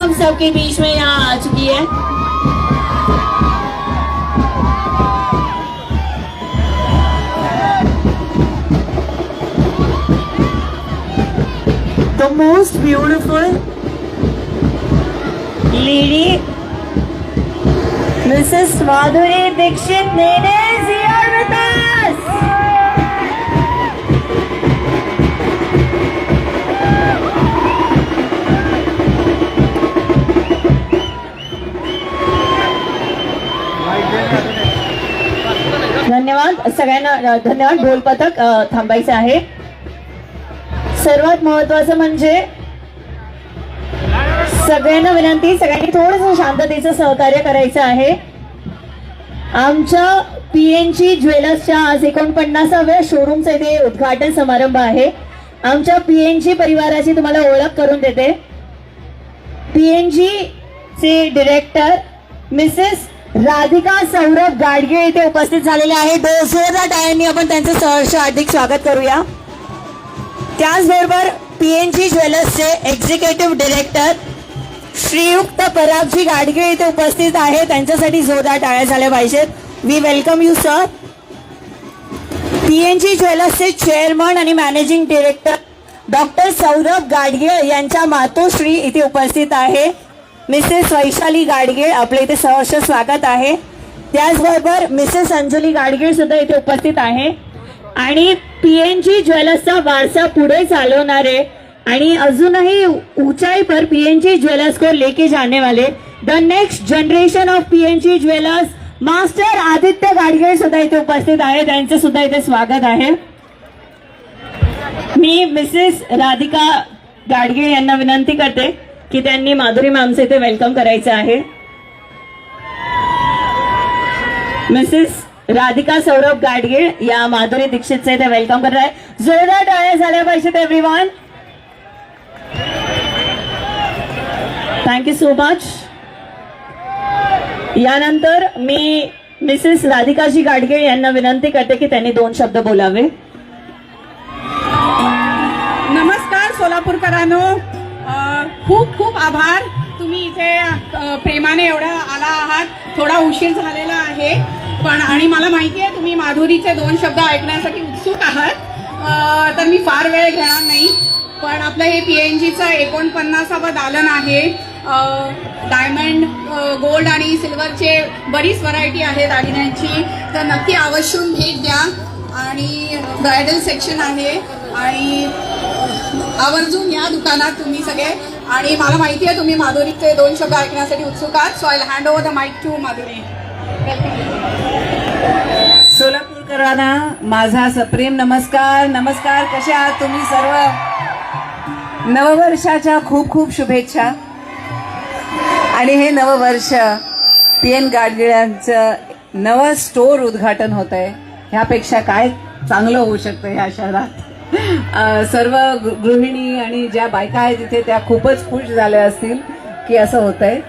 हम सबके बीच में यहाँ आ चुकी है। The most beautiful lady Mrs Madhuri Dixit ने जिया धन्यवाद. सगळ्यांना धन्यवाद. ढोल पथक थांबायचं आहे. सर्वात महत्वाचं म्हणजे सगळ्यांना विनंती सगळ्यांनी थोडस शांततेचं सहकार्य करायचं आहे. आमच्या पीएनजी ज्वेलर्सच्या आज एकोणपन्नासाव्या शोरूमचं इथे उद्घाटन समारंभ आहे. आमच्या पीएनजी परिवाराची तुम्हाला ओळख करून देते. पीएनजी चे डिरेक्टर मिसेस राधिका सौरभ गाडगे इथे उपस्थित झालेले आहे जोरदार टाळ्यांनी आपण त्यांचं सहर्ष हार्दिक स्वागत करूया. त्याचबरोबर पी एन जी ज्वेलर्सचे एक्झिक्युटिव्ह डिरेक्टर श्रीयुक्त परागजी गाडगे इथे उपस्थित आहे त्यांच्यासाठी जोरदार टाळ्या झाल्या पाहिजेत. We welcome you sir P N G ज्वेलर्सचे chairman आणि managing director doctor Saurabh Gadge यांच्या मातोश्री इथे उपस्थित आहे. मिसेस वैशाली गाडगीळ आपल्या इथे सहर्ष स्वागत आहे. त्याचबरोबर मिसेस अंजली गाडगीळ सुद्धा इथे उपस्थित आहे. आणि पीएनजी ज्वेलर्सचा वारसा पुढे चालवणारे आणि अजूनही ऊंचाई पर पीएनजी ज्वेलर्स को लेके जाने वाले the next generation of PNG jewellers master Aditya Gadgil सुद्धा इथे उपस्थित आहे. त्यांचे सुद्धा इथे स्वागत आहे. मी मिसेस राधिका गाडगीळ यांना विनंती करते. की त्यांनी माधुरी मॅमचे इथे वेलकम करायचं आहे. मिसेस राधिका सौरभ गाडगे या माधुरी दीक्षितचे इथे वेलकम करत आहे. जोरदार टाळ्या झाल्या पाहिजेत एव्हरीवन थँक्यू सो मच यानंतर मी मिसेस राधिकाजी गाडगे यांना विनंती करते की त्यांनी दोन शब्द बोलावे. नमस्कार सोलापूरकरांनो. खूप खूप आभार. तुम्ही इथे प्रेमाने एवढा आला आहात. थोडा उशीर झालेला आहे. पण आणि मला माहिती आहे तुम्ही माधुरीचे दोन शब्द ऐकण्यासाठी उत्सुक आहात. तर मी फार वेळ घेणार नाही. पण आपलं हे पी एन जीचं एकोणपन्नासावं दालन आहे. डायमंड गोल्ड आणि सिल्वरचे बरीच व्हरायटी आहे दागिन्यांची तर नक्की अवश्य भेट द्या. आणि ब्रायडल सेक्शन आहे. आणि आवर्जून या दुकानात तुम्ही सगळे. आणि मला माहिती आहे तुम्ही माधुरीचे दोन शब्द ऐकण्यासाठी उत्सुक आहात so I hand over the mike to Madhuri. सोलापूरकरांना माझा सप्रेम नमस्कार. नमस्कार कसे आहात तुम्ही सर्व? नववर्षाच्या खूप खूप शुभेच्छा. आणि हे नववर्ष पी एन गाडगिळ्यांचं नवं स्टोर उद्घाटन होत आहे ह्यापेक्षा काय चांगलं होऊ शकतं ह्या शहरात? सर्व गृहिणी आणि ज्या बायका आहेत तिथे त्या खूपच खुश झाल्या असतील की असं होत आहे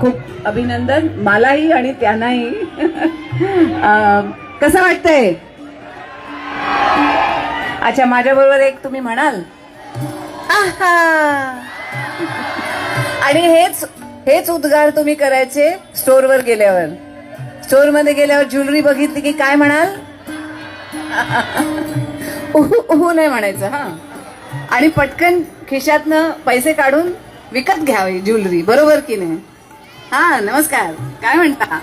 खूप अभिनंदन मलाही आणि त्यांनाही. कसं वाटतंय? अच्छा माझ्याबरोबर एक तुम्ही म्हणाल. आणि हेच हेच उद्गार तुम्ही करायचे स्टोअरवर गेल्यावर. स्टोअरमध्ये गेल्यावर ज्वेलरी बघितली की काय म्हणाल? उहू उहू नाही म्हणायचं हा. आणि पटकन खिशातनं पैसे काढून विकत घ्यावी ज्वेलरी बरोबर की नाही? हा नमस्कार. काय म्हणता?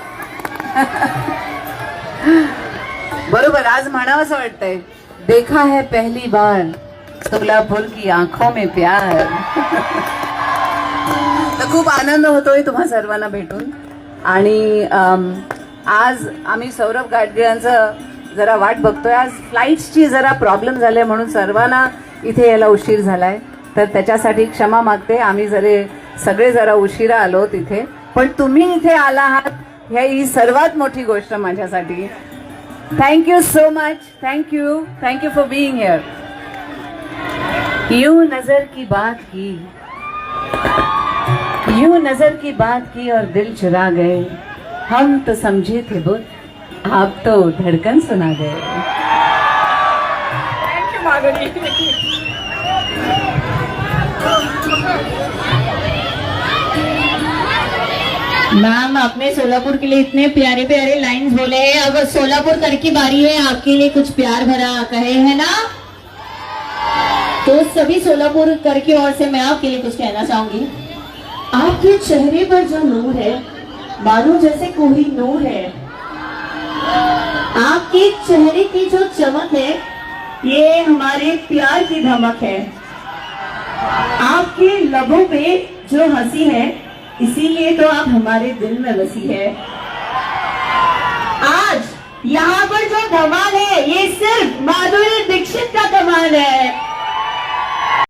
बरोबर आज म्हणावं असं वाटतंय. देखा है पहली बार सोलापूर की आंखों में प्यार. तर खूप आनंद होतोय तुम्हा सर्वांना भेटून. आणि आज आम्ही सौरभ गाडगिळांचं जरा वाट बघतोय. आज फ्लाईट्सची जरा प्रॉब्लेम झाले म्हणून सर्वांना इथे यायला उशीर झालाय. तर त्याच्यासाठी क्षमा मागते. आम्ही जरे सगळे जरा उशिरा आलो तिथे. पण तुम्ही इथे आला आहात ह्या ही सर्वात मोठी गोष्ट माझ्यासाठी. Thank you so much thank you thank you for being here you नजर की बात की. यू नजर की बात की और दिल चुरा गए. हम तो समझे थे बुद्ध. आप तो धड़कन सुना गए। मैम, आपने सोलापुर के लिए इतने प्यारे प्यारे लाइंस बोले हैं। अगर सोलापुर कर की बारी है, आपके लिए कुछ प्यार भरा कहे, है ना? तो सभी सोलापुर कर की ओर से मैं आपके लिए कुछ कहना चाहूँगी। आपके चेहरे पर जो नूर है, मानो जैसे कोई नूर है। आपके चेहरे की जो चमक है, ये हमारे प्यार की धमक है। आपके लबों पे जो हँसी है, इसीलिए तो आप हमारे दिल में बसी है। आज यहाँ पर जो धमाल है, ये सिर्फ़ माधुरी दीक्षित का धमाल है।